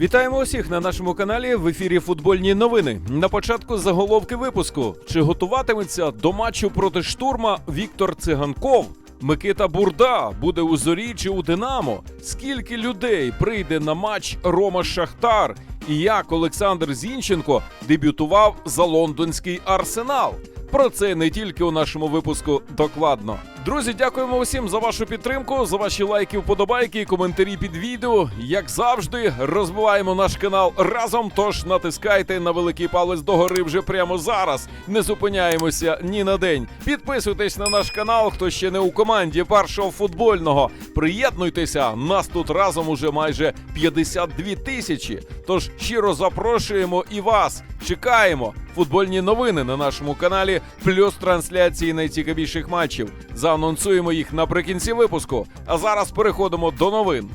Вітаємо усіх на нашому каналі в ефірі Футбольні новини. На початку заголовки випуску: чи готуватиметься до матчу проти штурма Віктор Циганков? Микита Бурда буде у зорі чи у Динамо? Скільки людей прийде на матч Рома Шахтар? І як Олександр Зінченко дебютував за лондонський арсенал? Про це не тільки у нашому випуску докладно. Друзі, дякуємо усім за вашу підтримку, за ваші лайки, вподобайки і коментарі під відео. Як завжди, розвиваємо наш канал разом. Тож натискайте на великий палець догори вже прямо зараз. Не зупиняємося ні на день. Підписуйтесь на наш канал, хто ще не у команді першого футбольного. Приєднуйтеся, нас тут разом уже майже 52 тисячі. Тож щиро запрошуємо і вас. Чекаємо футбольні новини на нашому каналі, плюс трансляції найцікавіших матчів. Заанонсуємо їх наприкінці випуску. А зараз переходимо до новин.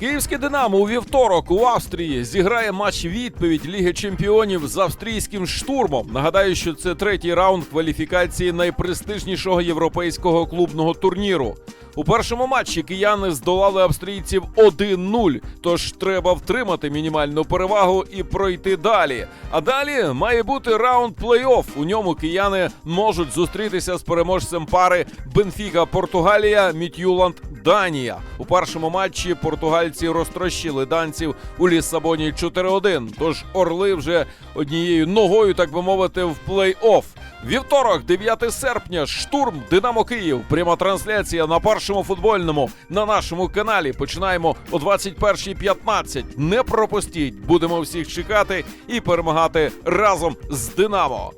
Київське Динамо у вівторок у Австрії зіграє матч відповідь Ліги Чемпіонів з австрійським штурмом. Нагадаю, що це третій раунд кваліфікації найпрестижнішого європейського клубного турніру. У першому матчі кияни здолали австрійців 1-0, тож треба втримати мінімальну перевагу і пройти далі. А далі має бути раунд плей-офф. У ньому кияни можуть зустрітися з переможцем пари Бенфіка Португалія Мітюланд Данія. У першому матчі португальці розтрощили данців у Ліссабоні 4-1. Тож орли вже однією ногою, так би мовити, в плей-офф. Вівторок, 9 серпня, штурм Динамо Київ. Пряма трансляція на першому футбольному на нашому каналі. Починаємо о 21.15. Не пропустіть. Будемо всіх чекати і перемагати разом з Динамо.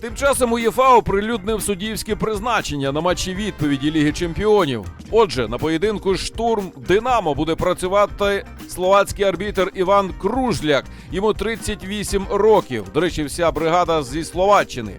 Тим часом УЄФА оприлюднив суддівське призначення на матчі відповіді Ліги Чемпіонів. Отже, на поєдинку штурм Динамо буде працювати словацький арбітер Іван Кружляк. Йому 38 років. До речі, вся бригада зі Словаччини.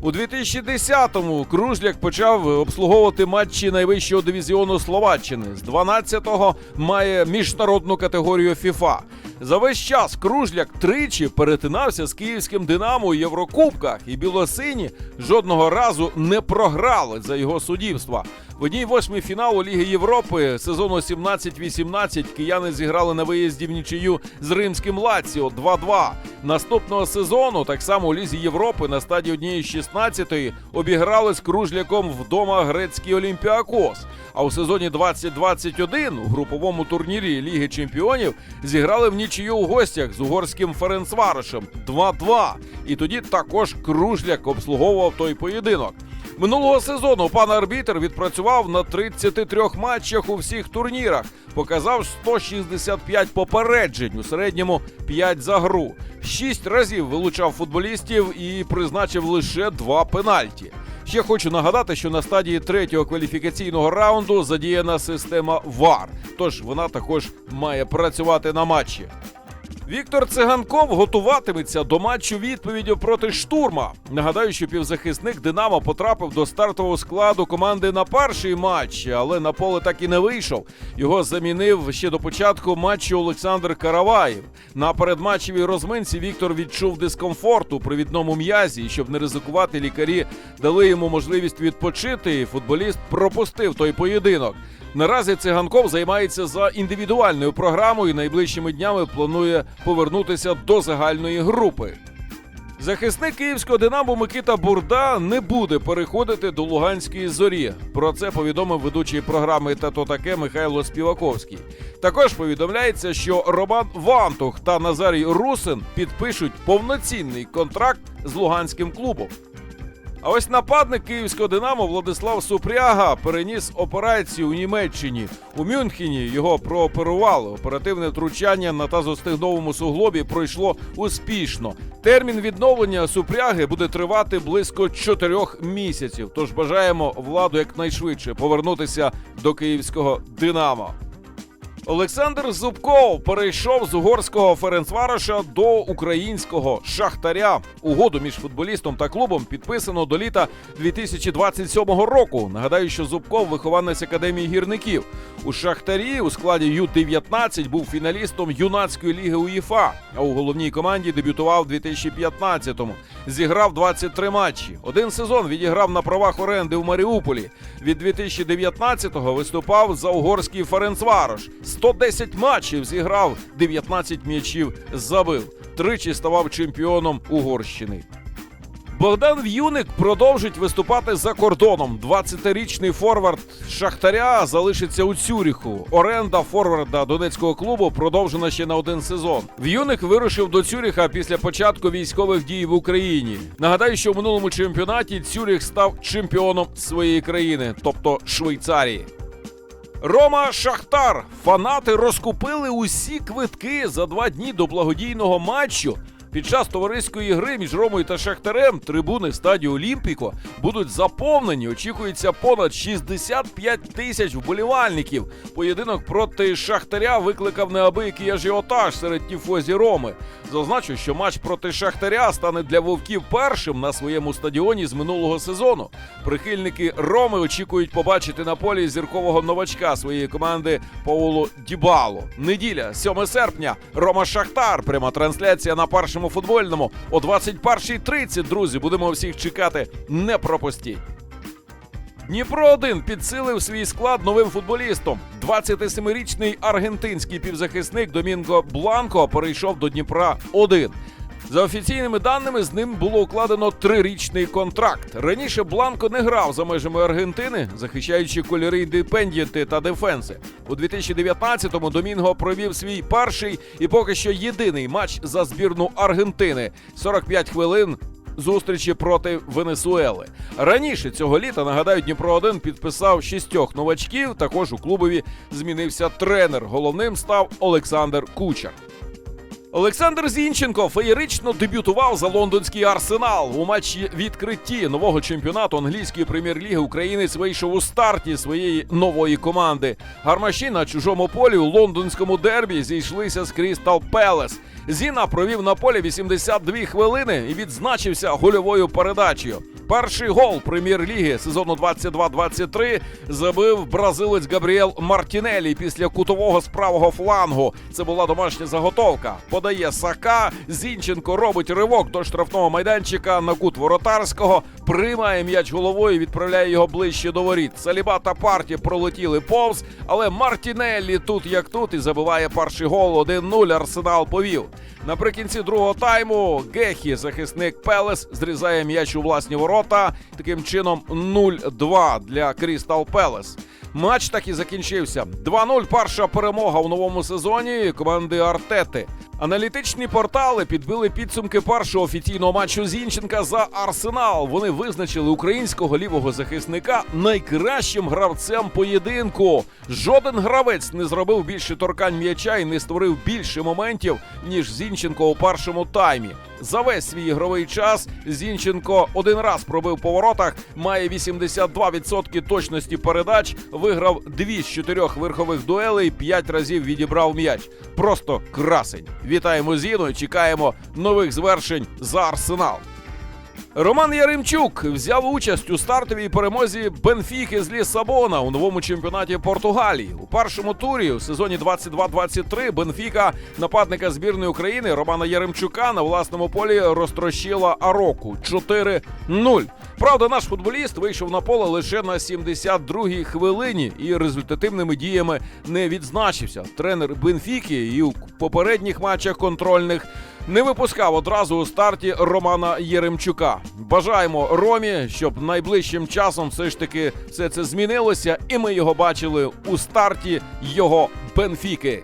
У 2010-му Кружляк почав обслуговувати матчі найвищого дивізіону Словаччини. З 12-го має міжнародну категорію ФІФА. За весь час Кружляк тричі перетинався з київським Динамо у Єврокубках, і білосині жодного разу не програли за його суддівства. В одній восьмій фіналу Ліги Європи сезону 17-18 кияни зіграли на виїзді в нічию з римським Лаціо 2-2. Наступного сезону, так само у Лізі Європи на стадії однієї 16-ї обіграли з кружляком вдома грецький Олімпіакос. А у сезоні 2021 у груповому турнірі Ліги Чемпіонів зіграли в нічию у гостях з угорським Ференцварошем 2-2. І тоді також кружляк обслуговував той поєдинок. Минулого сезону пан арбітр відпрацював на 33 матчах у всіх турнірах, показав 165 попереджень у середньому 5 за гру. Шість разів вилучав футболістів і призначив лише два пенальті. Ще хочу нагадати, що на стадії третього кваліфікаційного раунду задіяна система ВАР, тож вона також має працювати на матчі. Віктор Циганков готуватиметься до матчу відповіддю проти штурма. Нагадаю, що півзахисник Динамо потрапив до стартового складу команди на перший матч, але на поле так і не вийшов. Його замінив ще до початку матчу Олександр Караваєв. На передматчевій розминці Віктор відчув дискомфорт у привідному м'язі, і щоб не ризикувати, лікарі дали йому можливість відпочити. і Футболіст пропустив той поєдинок. Наразі циганков займається за індивідуальною програмою. і Найближчими днями планує повернутися до загальної групи. Захисник київського Динамо Микита Бурда не буде переходити до Луганської зорі. Про це повідомив ведучий програми «Та то таке Михайло Співаковський. Також повідомляється, що Роман Вантух та Назарій Русин підпишуть повноцінний контракт з луганським клубом. А ось нападник київського Динамо Владислав Супряга переніс операцію у Німеччині. У Мюнхені його прооперували. Оперативне втручання на тазостигновому суглобі пройшло успішно. Термін відновлення супряги буде тривати близько чотирьох місяців. Тож бажаємо владу якнайшвидше повернутися до київського Динамо. Олександр Зубков перейшов з угорського Ференцвароша до українського Шахтаря. Угоду між футболістом та клубом підписано до літа 2027 року. Нагадаю, що Зубков вихованець академії гірників. У Шахтарі у складі Ю-19 був фіналістом юнацької ліги УЄФА, а у головній команді дебютував у 2015-му. Зіграв 23 матчі. Один сезон відіграв на правах оренди в Маріуполі. Від 2019-го виступав за угорський Ференцварош. 110 матчів зіграв, 19 м'ячів забив. Тричі ставав чемпіоном Угорщини. Богдан В'юник продовжить виступати за кордоном. 20-річний форвард Шахтаря залишиться у Цюріху. Оренда форварда донецького клубу продовжена ще на один сезон. В'юник вирушив до Цюріха після початку військових дій в Україні. Нагадаю, що в минулому чемпіонаті Цюріх став чемпіоном своєї країни, тобто Швейцарії. Рома Шахтар. Фанати розкупили усі квитки за два дні до благодійного матчу. Під час товариської гри між Ромою та Шахтарем трибуни стадіо Олімпіко будуть заповнені. Очікується понад 65 тисяч вболівальників. Поєдинок проти Шахтаря викликав неабиякий ажіотаж серед тіфозі Роми. Зазначу, що матч проти Шахтаря стане для вовків першим на своєму стадіоні з минулого сезону. Прихильники Роми очікують побачити на полі зіркового новачка своєї команди Пауло Дібало. Неділя, 7 серпня. Рома Шахтар. Пряма трансляція на першому футбольному о 21.30. Друзі, будемо всіх чекати. Не пропустіть. Дніпро 1 підсилив свій склад новим футболістом. 27-річний аргентинський півзахисник Домінго Бланко перейшов до Дніпра 1. За офіційними даними, з ним було укладено трирічний контракт. Раніше Бланко не грав за межами Аргентини, захищаючи кольори індепендієнти та дефенси. У 2019-му Домінго провів свій перший і поки що єдиний матч за збірну Аргентини 45 хвилин зустрічі проти Венесуели. Раніше цього літа нагадаю, Дніпро 1 підписав шістьох новачків. Також у клубові змінився тренер. Головним став Олександр Кучер. Олександр Зінченко феєрично дебютував за лондонський арсенал у матчі відкритті нового чемпіонату англійської прем'єр-ліги. Українець вийшов у старті своєї нової команди. Гармаші на чужому полі у лондонському дербі зійшлися з Крістал Пелес. Зіна провів на полі 82 хвилини і відзначився гольовою передачею. Перший гол прем'єр-ліги сезону 22-23 забив бразилець Габріел Мартінелі після кутового з правого флангу. Це була домашня заготовка. Подає Сака. Зінченко робить ривок до штрафного майданчика на кут воротарського. Приймає м'яч головою, відправляє його ближче до воріт. Саліба та парті пролетіли повз, але Мартінеллі тут як тут і забиває перший гол. 1-0 Арсенал повів. Наприкінці другого тайму Гехі, захисник Пелес, зрізає м'яч у власні ворота. Таким чином 0-2 для Крістал Пелес. Матч так і закінчився. 2-0 перша перемога у новому сезоні команди Артети. Аналітичні портали підбили підсумки першого офіційного матчу Зінченка за Арсенал. Вони визначили українського лівого захисника найкращим гравцем поєдинку. Жоден гравець не зробив більше торкань м'яча і не створив більше моментів, ніж Зінченко у першому таймі. За весь свій ігровий час Зінченко один раз пробив по воротах, має 82% точності передач, виграв дві з чотирьох верхових дуелей, п'ять разів відібрав м'яч. Просто красень. Вітаємо Зіну, і чекаємо нових звершень за арсенал. Роман Яремчук взяв участь у стартовій перемозі Бенфіки з Лісабона у новому чемпіонаті Португалії. У першому турі у сезоні 22-23 Бенфіка нападника збірної України Романа Яремчука на власному полі розтрощила Ароку 4-0. Правда, наш футболіст вийшов на поле лише на 72-й хвилині і результативними діями не відзначився. Тренер Бенфіки і у попередніх матчах контрольних не випускав одразу у старті Романа Єремчука. Бажаємо Ромі, щоб найближчим часом все ж таки все це змінилося, і ми його бачили у старті його Бенфіки.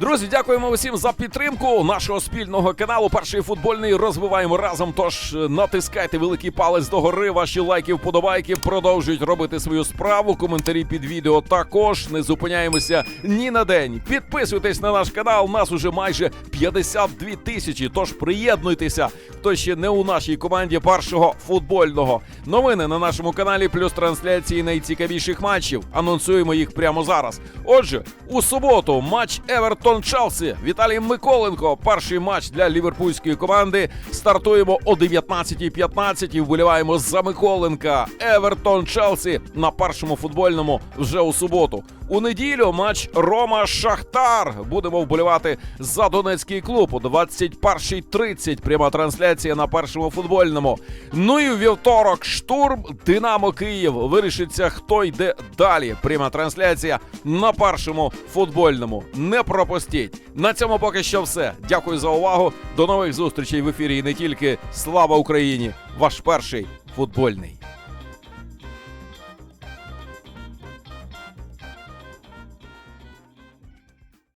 Друзі, дякуємо усім за підтримку нашого спільного каналу. Перший футбольний розвиваємо разом. Тож натискайте великий палець догори. Ваші лайки, вподобайки продовжують робити свою справу. Коментарі під відео також не зупиняємося ні на день. Підписуйтесь на наш канал. Нас уже майже 52 тисячі. Тож приєднуйтеся, хто ще не у нашій команді першого футбольного. Новини на нашому каналі, плюс трансляції найцікавіших матчів. Анонсуємо їх прямо зараз. Отже, у суботу матч Евертон Челсі. Віталій Миколенко. Перший матч для ліверпульської команди. Стартуємо о 19.15 і вболіваємо за Миколенка. Евертон Челсі на першому футбольному вже у суботу. У неділю матч Рома Шахтар. Будемо вболівати за Донецький клуб о 21.30. Пряма трансляція на першому футбольному. Ну і у вівторок штурм Динамо Київ. Вирішиться, хто йде далі. Пряма трансляція на першому футбольному. Не пропустіть. На цьому поки що все. Дякую за увагу. До нових зустрічей в ефірі і не тільки. Слава Україні! Ваш перший футбольний.